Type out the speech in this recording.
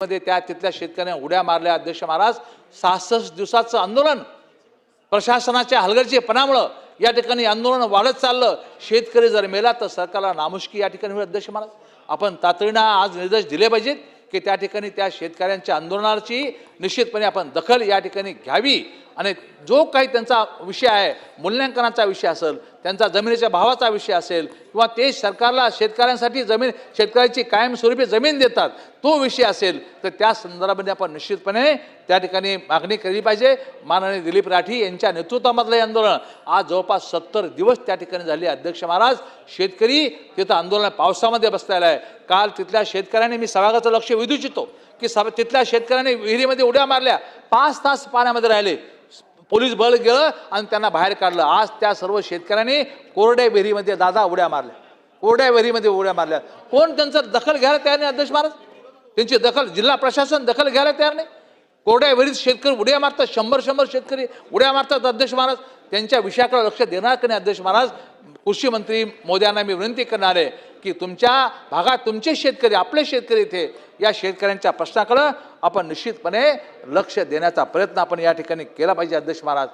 मध्ये त्या तिथल्या शेतकऱ्यांना उड्या मारल्या. अध्यक्ष महाराज सहासष्ट दिवसाचं आंदोलन. प्रशासनाच्या हलगर्जीपणामुळं या ठिकाणी आंदोलन वाढत चाललं. शेतकरी जर मेला तर सरकारला नामुष्की या ठिकाणी होईल अध्यक्ष महाराज. आपण तातडीनं आज निर्देश दिले पाहिजेत की त्या ठिकाणी त्या शेतकऱ्यांच्या आंदोलनाची निश्चितपणे आपण दखल या ठिकाणी घ्यावी. आणि जो काही त्यांचा विषय आहे मूल्यांकनाचा विषय असेल त्यांचा जमिनीच्या भावाचा विषय असेल किंवा ते सरकारला शेतकऱ्यांसाठी जमीन शेतकऱ्याची कायमस्वरूपी जमीन देतात तो विषय असेल तर त्या संदर्भामध्ये आपण निश्चितपणे त्या ठिकाणी मागणी केली पाहिजे. माननीय दिलीप राठी यांच्या नेतृत्वामधलं हे आंदोलन आज जवळपास सत्तर दिवस त्या ठिकाणी झाले. अध्यक्ष महाराज शेतकरी तिथं आंदोलन पावसामध्ये बसलेलं आहे. काल तिथल्या शेतकऱ्यांनी मी सभागाचं लक्ष वेधू इच्छितो की सभा तिथल्या शेतकऱ्यांनी विहिरीमध्ये उड्या मारल्या पाच तास पाण्यामध्ये राहिले. पोलीस बळ गेलं आणि त्यांना बाहेर काढलं. आज त्या सर्व शेतकऱ्यांनी कोरड्या विहिरीमध्ये दादा उड्या मारल्या. कोरड्या विहिरीमध्ये उड्या मारल्या. कोण त्यांचं दखल घ्यायला तयार नाही अध्यक्ष महाराज? त्यांची दखल जिल्हा प्रशासन दखल घ्यायला तयार नाही? कोरड्या शेतकरी उड्या मारतात शंभर शंभर शेतकरी उड्या मारतात अध्यक्ष महाराज. त्यांच्या विषयाकडे लक्ष देणार की नाही अध्यक्ष महाराज? कृषी मंत्री मोद्यांना मी विनंती करणार आहे की तुमच्या भागात तुमचे शेतकरी आपले शेतकरी इथे या शेतकऱ्यांच्या प्रश्नाकडं आपण निश्चितपणे लक्ष देण्याचा प्रयत्न आपण या ठिकाणी केला पाहिजे अध्यक्ष महाराज.